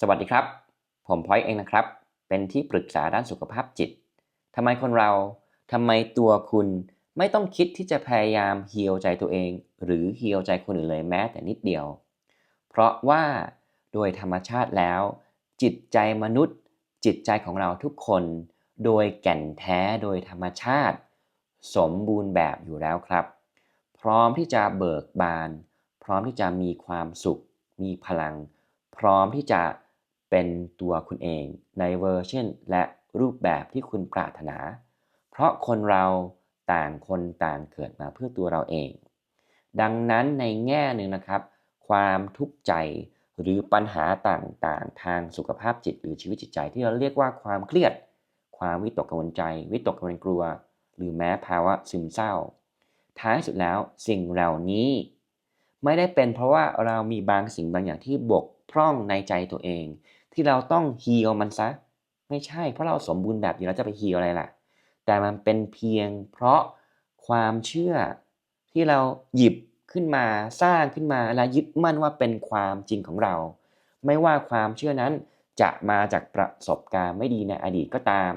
สวัสดีครับ ผมพอยเองนะครับ เป็นที่ปรึกษาด้านสุขภาพจิตทำไมคนเราทำไมตัวคุณไม่ต้องคิดที่จะพยายามเฮีลใจตัวเอง หรือเฮีลใจคนอื่นเลยแม้แต่นิดเดียว เพราะว่าโดยธรรมชาติแล้ว จิตใจมนุษย์ จิตใจของเราทุกคน โดยแก่นแท้โดยธรรมชาติ สมบูรณ์แบบอยู่แล้วครับ พร้อมที่จะเบิกบาน พร้อมที่จะมีความสุข มีพลัง พร้อมที่จะ เป็นตัวคุณเองในเวอร์ชันและรูปแบบที่คุณปรารถนา เพราะคนเราต่างคนต่างเกิดมาเพื่อตัวเราเอง ดังนั้นในแง่หนึ่งนะครับ ความทุกข์ใจหรือปัญหาต่างๆ ทางสุขภาพจิตหรือชีวิตจิตใจที่เราเรียกว่าความเครียด ความวิตกกังวลใจ วิตกกังวลกลัว หรือแม้ภาวะซึมเศร้า ท้ายสุดแล้วสิ่งเหล่านี้ ไม่ได้เป็นเพราะว่าเรามีบางสิ่งบางอย่างที่บกพร่องในใจตัวเอง ที่เราต้องฮีลมันซะ ไม่ใช่เพราะเราสมบูรณ์แบบอยู่แล้วจะไปฮีลอะไรล่ะ แต่มันเป็นเพียงเพราะความเชื่อที่เราหยิบขึ้นมาสร้างขึ้นมาและยึดมั่นว่าเป็นความจริงของเรา ไม่ว่าความเชื่อนั้นจะมาจากประสบการณ์ไม่ดีในอดีตก็ตาม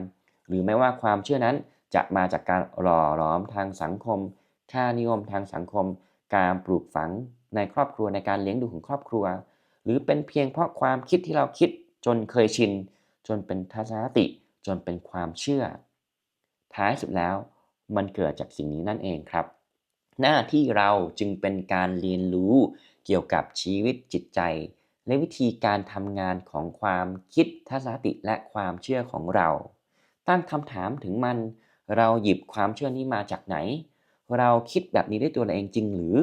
หรือไม่ว่าความเชื่อนั้นจะมาจากการหล่อหลอมทางสังคม ค่านิยมทางสังคม การปลูกฝังในครอบครัวในการเลี้ยงดูของครอบครัว หรือเป็นเพียงเพราะความคิดที่เราคิด จนเคยชิน จนเป็นทัศนคติ จนเป็นความเชื่อ ท้ายสุดแล้วมันเกิดจากสิ่งนี้นั่นเองครับ หน้าที่เราจึงเป็นการเรียนรู้เกี่ยวกับชีวิตจิตใจ และวิธีการทำงานของความคิดทัศนคติและความเชื่อของเรา ตั้งคำถามถึงมัน เราหยิบความเชื่อนี้มาจากไหน เราคิดแบบนี้ได้ตัวเราเองจริงหรือ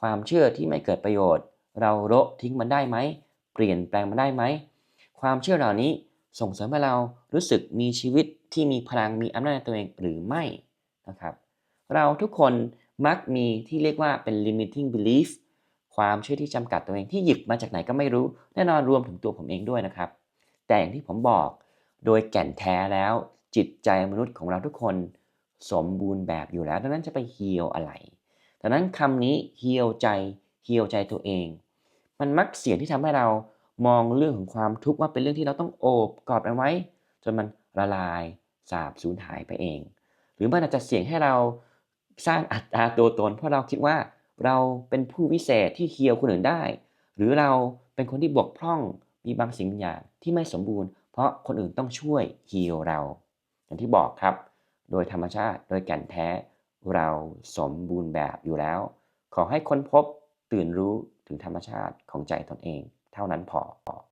ความเชื่อที่ไม่เกิดประโยชน์ เราโละทิ้งมันได้ไหม เปลี่ยนแปลงมันได้ไหม ความเชื่อเหล่านี้ส่งเสริมให้เรารู้สึกมีชีวิตที่มีพลังมีอำนาจในตัวเองหรือไม่นะครับ เราทุกคนมักมีที่เรียกว่าเป็น limiting belief ความเชื่อที่จำกัดตัวเองที่หยิบมาจากไหนก็ไม่รู้ แน่นอนรวมถึงตัวผมเองด้วยนะครับ แต่อย่างที่ผมบอกโดยแก่นแท้แล้วจิตใจมนุษย์ของเราทุกคนสมบูรณ์แบบอยู่แล้วดังนั้นจะไปฮีลอะไรดังนั้นคำนี้ฮีลใจฮีลใจตัวเอง มันมักเสี่ยงที่ทำให้เรา มองเรื่องของความทุกข์ว่าเป็นเรื่องที่เราต้องโอบกอดมันไว้ จนมันละลายสาบสูญหายไปเอง หรือมันอาจจะเสี่ยงให้เราสร้างอัตราตัวตน เพราะเราคิดว่าเราเป็นผู้วิเศษที่เฮีลคนอื่นได้ หรือเราเป็นคนที่บกพร่องมีบางสิ่งบางอย่างที่ไม่สมบูรณ์ เพราะคนอื่นต้องช่วยฮีลเรา อย่างที่บอกครับ โดยธรรมชาติโดยแก่นแท้เราสมบูรณ์แบบอยู่แล้ว ขอให้ค้นพบตื่นรู้ถึงธรรมชาติของใจตนเอง เท่านั้นพอ